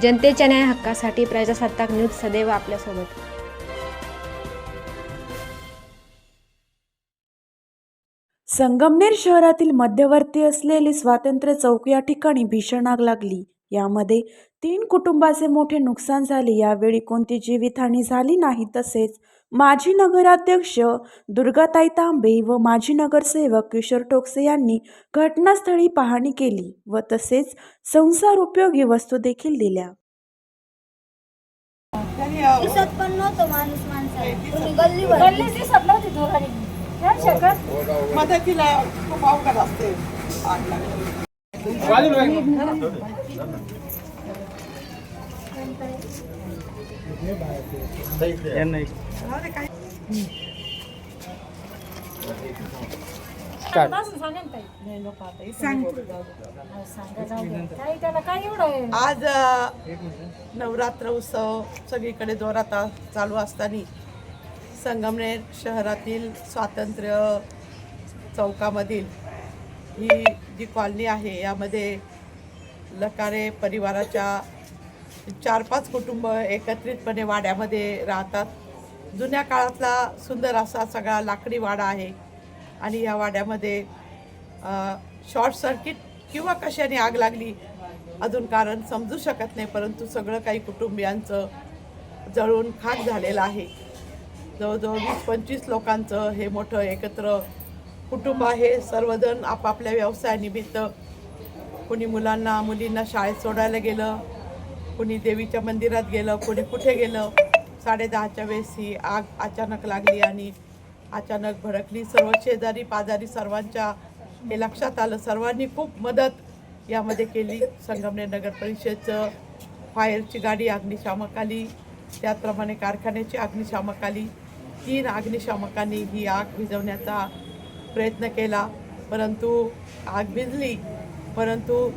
जनतेच्या न्याय हक्कासाठी प्रजासत्ताक न्यूज सदैव आपल्यासोबत. संगमनेर शहरातील मध्यवर्ती असलेली स्वातंत्र्य चौक या ठिकाणी भीषण आग लागली. यामध्ये तीन कुटुंबाचे मोठे नुकसान झाले. यावेळी कोणती जीवितहानी झाली नाही तसेच माजी नगराध्यक्ष दुर्गाताई तांबे व माजी नगरसेवक किशोर टोकसे यांनी घटनास्थळी पाहणी केली व तसेच संसार उपयोगी वस्तू देखील दिल्या. दिसत पण नव्हतं माणूस माणसाला. तुम्ही गल्ली गल्ली दिसत नव्हती धुराणी नाही शकत मदतीला खूप अवघड असते. आज नवरात्र उत्सव सगळीकडे जोरात चालू असताना संगमनेर शहरातील स्वातंत्र्य चौकामधील ही जी कॉलनी आहे यामध्ये लकारे परिवाराच्या चार पाच कुटुंब एकत्रितपणे वाड्यामध्ये राहतात. जुन्या काळातला सुंदर असा सगळा लाकडी वाडा आहे. आणि या वाड्यामध्ये शॉर्ट सर्किट किंवा कशाने आग लागली अजून कारण समजू शकत नाही. परंतु सगळं काही कुटुंबियांचं जळून खाक झालेलं आहे. जवळजवळ वीस पंचवीस लोकांचं हे मोठं एकत्र कुटुंब आहे. सर्वजण आपापल्या व्यवसायानिमित्त कोणी मुलांना मुलींना शाळेत सोडायला गेलं कोणी देवीच्या मंदिरात गेलं कोणी कुठे गेलं साडेदहाच्या वेळेस ही आग अचानक लागली आणि अचानक भडकली. सर्व शेजारी पाजारी सर्वांच्या हे लक्षात आलं. सर्वांनी खूप मदत यामध्ये केली. संगमनेर नगर परिषदेचं फायरची गाडी अग्निशामक आली त्याचप्रमाणे कारखान्याची अग्निशामक आली तीन अग्निशामकांनी ही आग विझवण्याचा प्रयत्न केला. परंतु आग भिजली परंतु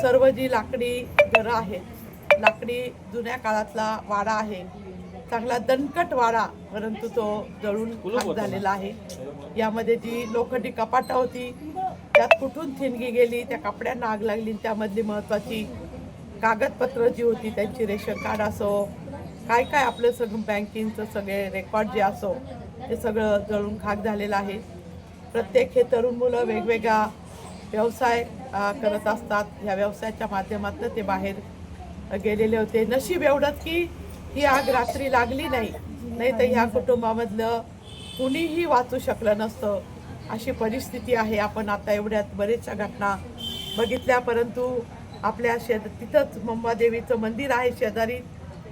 सर्व जी लाकडी घरं आहेत लाकडी जुन्या काळातला वाडा आहे. चांगला दणकट वाडा परंतु तो जळून खाक झालेला आहे. यामध्ये जी लोखंडी कपाटं होती त्यात कुठून थिणगी गेली त्या कपड्यांना आग लागली त्यामधली महत्त्वाची कागदपत्र जी होती त्यांची रेशन कार्ड असो काय काय आपलं सगळं बँकिंगचं सगळे रेकॉर्ड जे असो ते सगळं जळून खाक झालेलं आहे. प्रत्येक हे तरुण मुलं वेगवेगळा व्यवसाय करत असतात. ह्या व्यवसायाच्या माध्यमातून ते बाहेर गेलेले होते. नशीब एवढंच की ही आग रात्री लागली नाही. नाही तर ह्या कुटुंबामधलं कुणीही वाचू शकलं नसतं. अशी परिस्थिती आहे. आपण आता एवढ्यात बरेचशा घटना बघितल्या परंतु आपल्या शेज तिथंच मंबादेवीचं मंदिर आहे शेजारी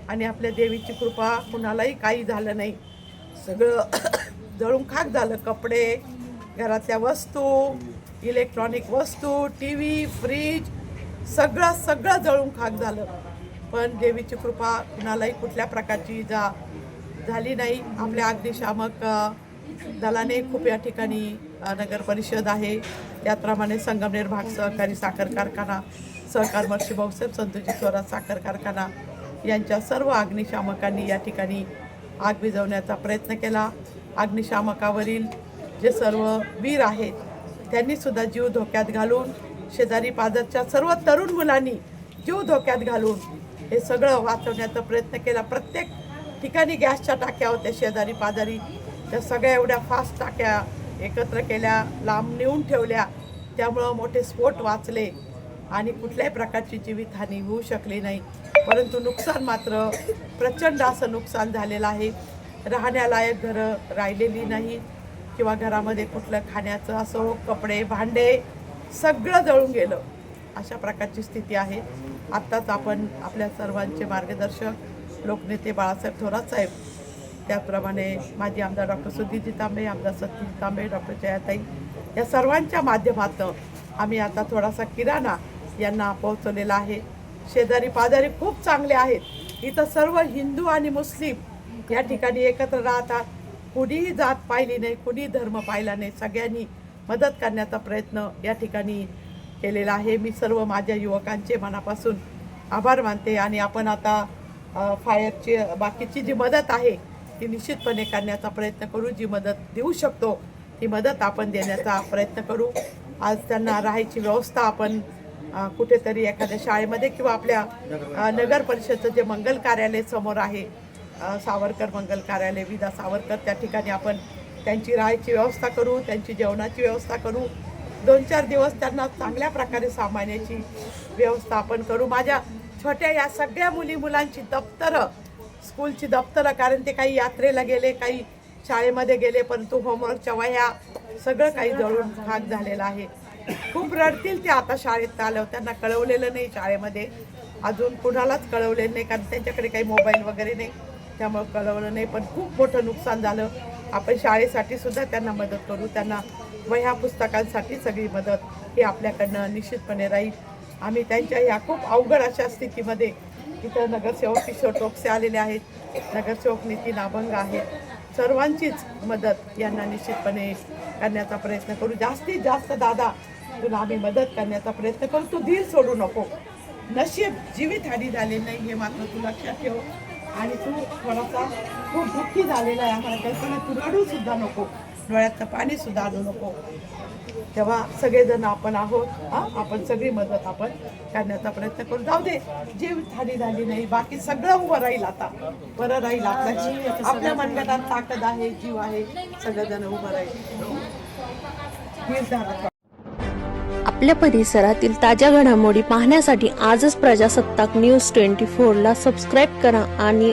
आणि आपल्या देवीची कृपा कुणालाही काही झालं नाही. सगळं जळून खाक झालं. कपडे घरातल्या वस्तू इलेक्ट्रॉनिक वस्तू टी व्ही फ्रीज सगळं सगळं जळून खाक झालं. पण देवीची कृपा कुणालाही कुठल्या प्रकारची जा झाली नाही. आपल्या अग्निशामक दलाने खूप या ठिकाणी नगर परिषद आहे. त्याप्रमाणे संगमनेर भाग सहकारी साखर कारखाना सहकार मर्षी भाऊसाहेब संतोजी स्वराज साखर कारखाना यांच्या सर्व अग्निशामकांनी या ठिकाणी आग विझवण्याचा प्रयत्न केला. अग्निशामकावरील जे सर्व वीर आहेत त्यांनीसुद्धा जीव धोक्यात घालून शेजारी पादरच्या सर्व तरुण मुलांनी जीव धोक्यात घालून हे सगळं वाचवण्याचा प्रयत्न केला. प्रत्येक ठिकाणी गॅसच्या टाक्या होत्या शेजारी पाजारी. त्या सगळ्या एवढ्या फास्ट टाक्या एकत्र केल्या लांब नेऊन ठेवल्या. त्यामुळं मोठे स्फोट वाचले आणि कुठल्याही प्रकारची जीवितहानी होऊ शकली नाही. परंतु नुकसान मात्र प्रचंड असं नुकसान झालेलं आहे. राहण्यालायक घरं राहिलेली नाही किंवा घरामध्ये कुठलं खाण्याचं असो कपडे भांडे सगळं जळून गेलं. अशा प्रकारची स्थिती आहे. आत्ताच आपण आपल्या सर्वांचे मार्गदर्शक लोकनेते बाळासाहेब थोरात साहेब त्याचप्रमाणे माजी आमदार डॉक्टर सुधीरजी तांबे आमदार सतीश तांबे डॉक्टर जयाताई या सर्वांच्या माध्यमातून आम्ही आता थोडासा किराणा यांना पोहोचवलेला आहे. शेजारी पाजारी खूप चांगले आहेत. इथं सर्व हिंदू आणि मुस्लिम या ठिकाणी एकत्र राहतात. कुणीही जात पाहिली नाही कुणी धर्म पाहिला नाही. सगळ्यांनी मदत करण्याचा प्रयत्न या ठिकाणी केलेला आहे. मी सर्व माझ्या युवकांचे मनापासून आभार मानते आणि आपण आता फायरची बाकीची जी मदत आहे ती निश्चितपणे करण्याचा प्रयत्न करू. जी मदत देऊ शकतो ती मदत आपण देण्याचा प्रयत्न करू. आज त्यांना राहायची व्यवस्था आपण कुठेतरी एखाद्या शाळेमध्ये किंवा आपल्या नगर परिषदचं जे मंगल कार्यालय समोर आहे सावरकर मंगल कार्यालय विदा सावरकर त्या ठिकाणी आपण त्यांची राहायची व्यवस्था करू त्यांची जेवणाची व्यवस्था करू. दोन चार दिवस त्यांना चांगल्या प्रकारे सामान्याची व्यवस्था आपण करू. माझ्या छोट्या या सगळ्या मुली मुलांची दप्तरं स्कूलची दप्तरं कारण ते काही यात्रेला गेले काही शाळेमध्ये गेले परंतु होमवर्कच्या वह्या सगळं काही जळून खाक झालेलं आहे. खूप रडतील ते आता शाळेत आल्यावर. त्यांना कळवलेलं नाही शाळेमध्ये. अजून कुणालाच कळवलेलं नाही कारण त्यांच्याकडे काही मोबाईल वगैरे नाही. त्यामुळं कळवलं नाही पण खूप मोठं नुकसान झालं. आपण शाळेसाठी सुद्धा त्यांना मदत करू. त्यांना वह्या पुस्तकांसाठी सगळी मदत ही आपल्याकडनं निश्चितपणे राहील. आम्ही त्यांच्या ह्या खूप अवघड अशा स्थितीमध्ये इथं नगरसेवक किशोर टोपसे आलेले आहेत. नगरसेवक नितीन अभंग आहेत. सर्वांचीच मदत यांना निश्चितपणे करण्याचा प्रयत्न करू. जास्तीत जास्त दादा तुला आम्ही मदत करण्याचा प्रयत्न करू. तू धीर सोडू नको. नशीब जीवितहानी झाली नाही हे मात्र तू लक्षात ठेव. आणि तू थोडासा खूप दुःखी झालेला आहे. आम्हाला कल्पना तू रडू सुद्धा नको. डोळ्यातलं पाणी सुद्धा आणू नको. तेव्हा सगळेजण आपण आहोत. हा आपण सगळी मदत आपण करण्याचा प्रयत्न करू. जाऊ दे जीव हानी झाली नाही. बाकी सगळं उभं राहील आता. बरं राहील आपल्या आपल्या मनगटात ताकद आहे जीव आहे. सगळेजण उभं राहील. आपल्या परिसरातील ताज्या घडामोडी पाहण्यासाठी आजच प्रजासत्ताक न्यूज ट्वेंटी फोरला सबस्क्राईब करा आणि